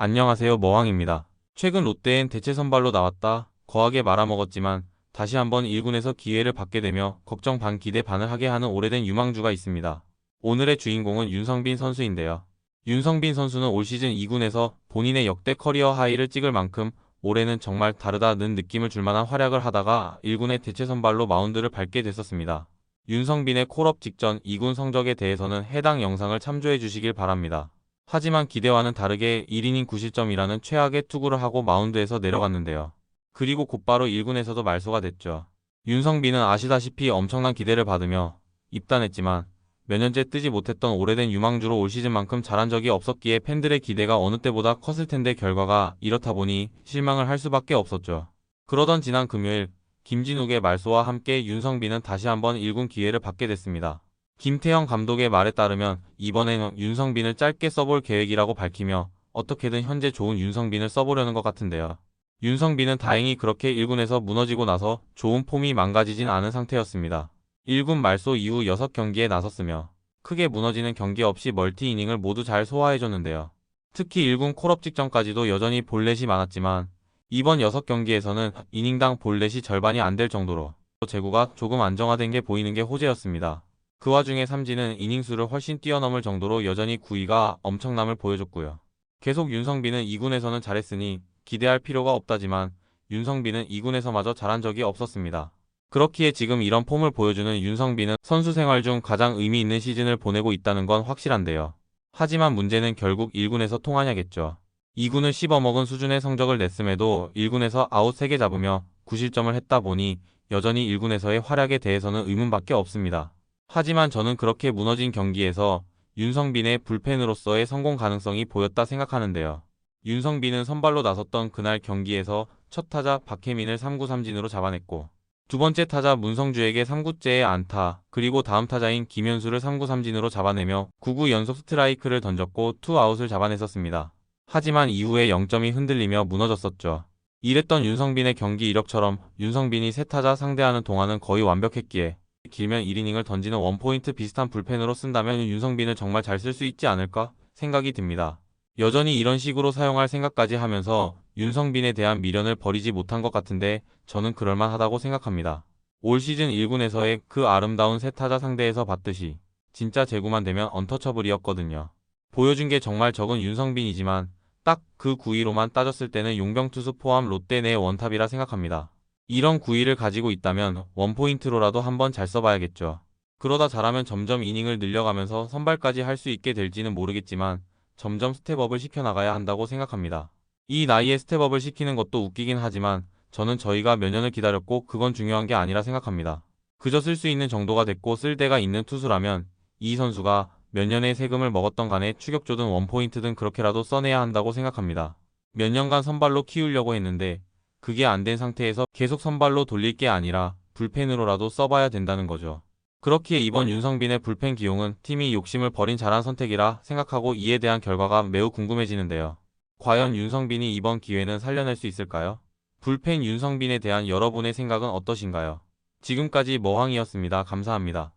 안녕하세요 머왕입니다. 최근 롯데엔 대체 선발로 나왔다 거하게 말아먹었지만 다시 한번 1군에서 기회를 받게 되며 걱정 반 기대 반을 하게 하는 오래된 유망주가 있습니다. 오늘의 주인공은 윤성빈 선수인데요. 윤성빈 선수는 올 시즌 2군에서 본인의 역대 커리어 하이를 찍을 만큼 올해는 정말 다르다는 느낌을 줄 만한 활약을 하다가 1군의 대체 선발로 마운드를 밟게 됐었습니다. 윤성빈의 콜업 직전 2군 성적에 대해서는 해당 영상을 참조해 주시길 바랍니다. 하지만 기대와는 다르게 1이닝 9실점이라는 최악의 투구를 하고 마운드에서 내려갔는데요. 그리고 곧바로 1군에서도 말소가 됐죠. 윤성빈은 아시다시피 엄청난 기대를 받으며 입단했지만 몇 년째 뜨지 못했던 오래된 유망주로 올 시즌만큼 잘한 적이 없었기에 팬들의 기대가 어느 때보다 컸을 텐데 결과가 이렇다 보니 실망을 할 수밖에 없었죠. 그러던 지난 금요일 김진욱의 말소와 함께 윤성빈은 다시 한번 1군 기회를 받게 됐습니다. 김태형 감독의 말에 따르면 이번에는 윤성빈을 짧게 써볼 계획이라고 밝히며 어떻게든 현재 좋은 윤성빈을 써보려는 것 같은데요. 윤성빈은 다행히 그렇게 1군에서 무너지고 나서 좋은 폼이 망가지진 않은 상태였습니다. 1군 말소 이후 6경기에 나섰으며 크게 무너지는 경기 없이 멀티 이닝을 모두 잘 소화해줬는데요. 특히 1군 콜업 직전까지도 여전히 볼넷이 많았지만 이번 6경기에서는 이닝당 볼넷이 절반이 안 될 정도로 제구가 조금 안정화된 게 보이는 게 호재였습니다. 그 와중에 삼진은 이닝 수를 훨씬 뛰어넘을 정도로 여전히 구위가 엄청남을 보여줬고요. 계속 윤성빈은 2군에서는 잘했으니 기대할 필요가 없다지만 윤성빈은 2군에서마저 잘한 적이 없었습니다. 그렇기에 지금 이런 폼을 보여주는 윤성빈은 선수 생활 중 가장 의미 있는 시즌을 보내고 있다는 건 확실한데요. 하지만 문제는 결국 1군에서 통하냐겠죠. 2군을 씹어먹은 수준의 성적을 냈음에도 1군에서 아웃 3개 잡으며 9실점을 했다 보니 여전히 1군에서의 활약에 대해서는 의문밖에 없습니다. 하지만 저는 그렇게 무너진 경기에서 윤성빈의 불펜으로서의 성공 가능성이 보였다 생각하는데요. 윤성빈은 선발로 나섰던 그날 경기에서 첫 타자 박혜민을 3구 3진으로 잡아냈고 두 번째 타자 문성주에게 3구째의 안타 그리고 다음 타자인 김현수를 3구 3진으로 잡아내며 9구 연속 스트라이크를 던졌고 투아웃을 잡아냈었습니다. 하지만 이후에 0점이 흔들리며 무너졌었죠. 이랬던 윤성빈의 경기 이력처럼 윤성빈이 세 타자 상대하는 동안은 거의 완벽했기에 길면 1이닝을 던지는 원포인트 비슷한 불펜으로 쓴다면 윤성빈을 정말 잘 쓸 수 있지 않을까 생각이 듭니다. 여전히 이런 식으로 사용할 생각까지 하면서 윤성빈에 대한 미련을 버리지 못한 것 같은데 저는 그럴만하다고 생각합니다. 올 시즌 1군에서의 그 아름다운 세 타자 상대에서 봤듯이 진짜 제구만 되면 언터처블이었거든요. 보여준 게 정말 적은 윤성빈이지만 딱그 구위로만 따졌을 때는 용병투수 포함 롯데 내 원탑이라 생각합니다. 이런 구위를 가지고 있다면 원포인트로라도 한번 잘 써봐야겠죠. 그러다 잘하면 점점 이닝을 늘려가면서 선발까지 할 수 있게 될지는 모르겠지만 점점 스텝업을 시켜나가야 한다고 생각합니다. 이 나이에 스텝업을 시키는 것도 웃기긴 하지만 저는 저희가 몇 년을 기다렸고 그건 중요한 게 아니라 생각합니다. 그저 쓸 수 있는 정도가 됐고 쓸 데가 있는 투수라면 이 선수가 몇 년의 세금을 먹었던 간에 추격조든 원포인트든 그렇게라도 써내야 한다고 생각합니다. 몇 년간 선발로 키우려고 했는데 그게 안 된 상태에서 계속 선발로 돌릴 게 아니라 불펜으로라도 써봐야 된다는 거죠. 그렇기에 이번 윤성빈의 불펜 기용은 팀이 욕심을 버린 잘한 선택이라 생각하고 이에 대한 결과가 매우 궁금해지는데요. 과연 윤성빈이 이번 기회는 살려낼 수 있을까요? 불펜 윤성빈에 대한 여러분의 생각은 어떠신가요? 지금까지 머황이었습니다. 감사합니다.